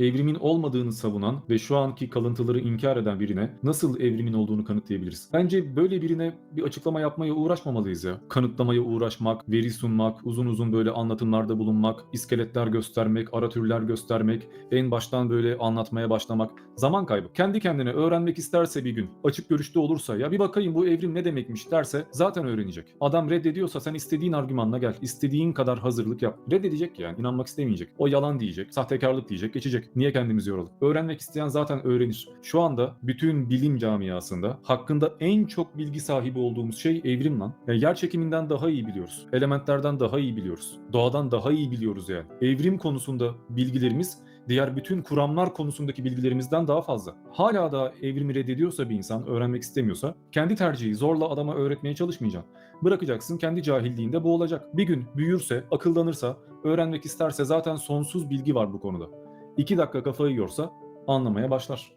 Evrimin olmadığını savunan ve şu anki kalıntıları inkar eden birine nasıl evrimin olduğunu kanıtlayabiliriz? Bence böyle birine bir açıklama yapmaya uğraşmamalıyız ya. Kanıtlamaya uğraşmak, veri sunmak, uzun uzun böyle anlatımlarda bulunmak, iskeletler göstermek, ara türler göstermek, en baştan böyle anlatmaya başlamak zaman kaybı. Kendi kendine öğrenmek isterse bir gün, açık görüşte olursa ya bir bakayım bu evrim ne demekmiş derse zaten öğrenecek. Adam reddediyorsa sen istediğin argümanla gel, istediğin kadar hazırlık yap. Reddedecek yani, inanmak istemeyecek. O yalan diyecek, sahtekarlık diyecek, geçecek. Niye kendimizi yoralım? Öğrenmek isteyen zaten öğrenir. Şu anda bütün bilim camiasında hakkında en çok bilgi sahibi olduğumuz şey evrim lan. Yani yer çekiminden daha iyi biliyoruz. Elementlerden daha iyi biliyoruz. Doğadan daha iyi biliyoruz yani. Evrim konusunda bilgilerimiz diğer bütün kuramlar konusundaki bilgilerimizden daha fazla. Hala da evrimi reddediyorsa bir insan, öğrenmek istemiyorsa, kendi tercihi zorla adama öğretmeye çalışmayacaksın. Bırakacaksın, kendi cahilliğinde boğulacak. Bir gün büyürse, akıllanırsa, öğrenmek isterse zaten sonsuz bilgi var bu konuda. İki dakika kafayı yorsa anlamaya başlar.